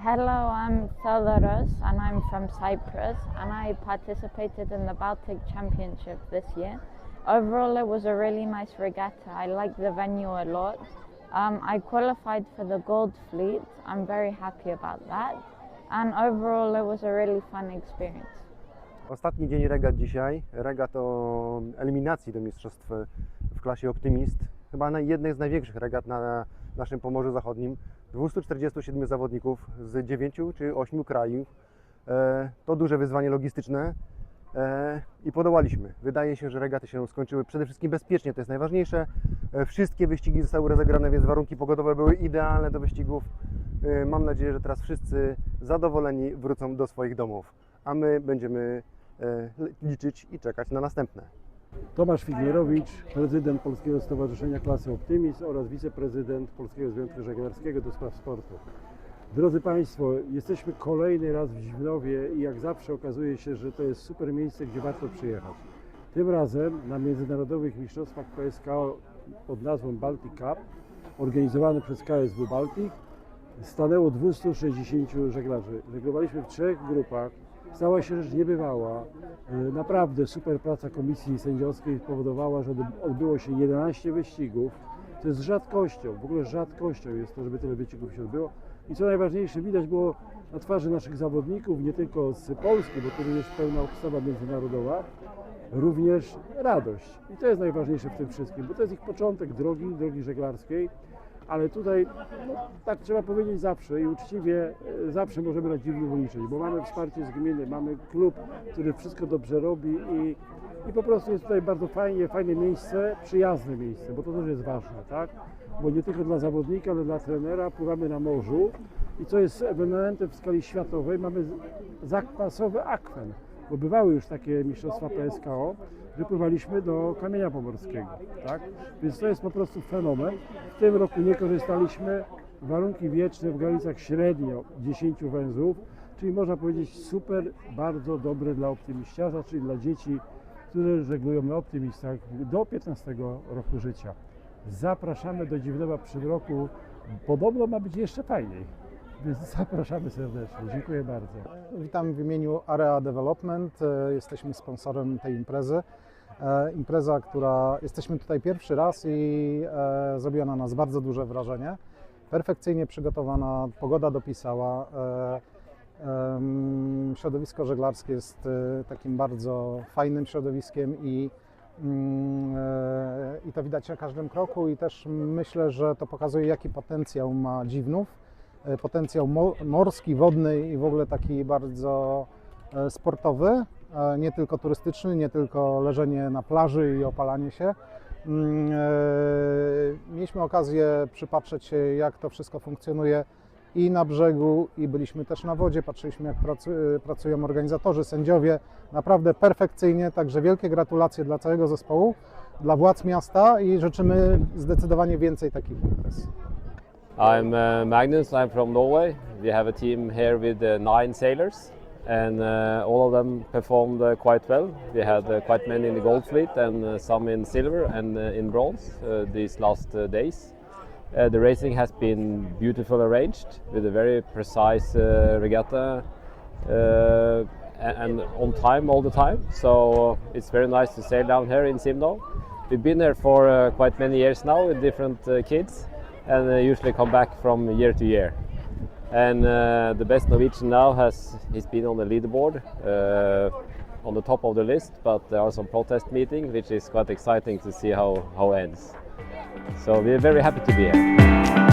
Hello, I'm Theodoros and I'm from Cyprus and I participated in the Baltic Championship this year. Overall, it was a really nice regatta. I like the venue a lot. Um, I qualified for the Gold Fleet. I'm very happy about that. And overall, it was a really fun experience. Ostatni dzień regat dzisiaj. Regat o eliminacji do mistrzostw w klasie Optymist. Chyba jednej z największych regat na naszym Pomorzu Zachodnim. 247 zawodników z 9 czy 8 krajów. E, To duże wyzwanie logistyczne e, i podołaliśmy. Wydaje się, że regaty się skończyły przede wszystkim bezpiecznie, to jest najważniejsze. E, Wszystkie wyścigi zostały rozegrane, więc warunki pogodowe były idealne do wyścigów. Mam nadzieję, że teraz wszyscy zadowoleni wrócą do swoich domów, a my będziemy liczyć i czekać na następne. Tomasz Figierowicz, prezydent Polskiego Stowarzyszenia Klasy Optymizm oraz wiceprezydent Polskiego Związku Żeglarskiego do spraw sportu. Drodzy Państwo, jesteśmy kolejny raz w Zimnowie i jak zawsze okazuje się, że to jest super miejsce, gdzie warto przyjechać. Tym razem na Międzynarodowych Mistrzostwach PSKO pod nazwą Baltic Cup, organizowany przez KSW Baltic, stanęło 260 żeglarzy. Żeglowaliśmy w trzech grupach. Stała się rzecz niebywała. E, Naprawdę super praca komisji sędziowskiej spowodowała, że odbyło się 11 wyścigów. To jest rzadkością, w ogóle rzadkością jest to, żeby tyle wyścigów się odbyło. I co najważniejsze, widać było na twarzy naszych zawodników, nie tylko z Polski, bo tu jest pełna obstawa międzynarodowa, również radość. I to jest najważniejsze w tym wszystkim, bo to jest ich początek drogi, drogi żeglarskiej. Ale tutaj, no, tak trzeba powiedzieć zawsze i uczciwie, e, zawsze możemy na dziwnych liczyć, bo mamy wsparcie z gminy, mamy klub, który wszystko dobrze robi i, i po prostu jest tutaj bardzo fajnie, fajne miejsce, przyjazne miejsce, bo to też jest ważne, tak? Bo nie tylko dla zawodnika, ale dla trenera pływamy na morzu i co jest elementem w skali światowej, mamy zakwasowy akwen, bo bywały już takie mistrzostwa PSKO, że pływaliśmy do Kamienia Pomorskiego, tak? Więc to jest po prostu fenomen. W tym roku nie korzystaliśmy, warunki wieczne w granicach średnio 10 węzłów, czyli można powiedzieć super, bardzo dobre dla optymiściarza, czyli dla dzieci, które żeglują na optymistach do 15 roku życia. Zapraszamy do Dziwnowa w przyszłym roku. Podobno ma być jeszcze fajniej. Zapraszamy serdecznie. Dziękuję bardzo. Witam w imieniu Area Development. E, Jesteśmy sponsorem tej imprezy. E, Impreza, która jesteśmy tutaj pierwszy raz i e, zrobiła na nas bardzo duże wrażenie. Perfekcyjnie przygotowana, pogoda dopisała. Środowisko żeglarskie jest takim bardzo fajnym środowiskiem i, mm, i to widać na każdym kroku i też myślę, że to pokazuje jaki potencjał ma Dziwnów potencjał mo- morski, wodny i w ogóle taki bardzo e, sportowy, e, nie tylko turystyczny, nie tylko leżenie na plaży i opalanie się. Mm, e, Mieliśmy okazję przypatrzeć się, jak to wszystko funkcjonuje i na brzegu, i byliśmy też na wodzie, patrzyliśmy, jak pracu- pracują organizatorzy, sędziowie, naprawdę perfekcyjnie, także wielkie gratulacje dla całego zespołu, dla władz miasta i życzymy zdecydowanie więcej takich imprez. I'm uh, Magnus. I'm from Norway. We have a team here with uh, nine sailors, and uh, all of them performed uh, quite well. We had uh, quite many in the gold fleet and uh, some in silver and in bronze these last days. The racing has been beautifully arranged with a very precise regatta and on time all the time. So it's very nice to sail down here in Simno. We've been here for quite many years now with different kids and uh, usually come back from year to year. And uh, the best Norwegian now has he's been on the leaderboard uh, on the top of the list, but there are some protest meetings, which is quite exciting to see how how it ends. So we're very happy to be here.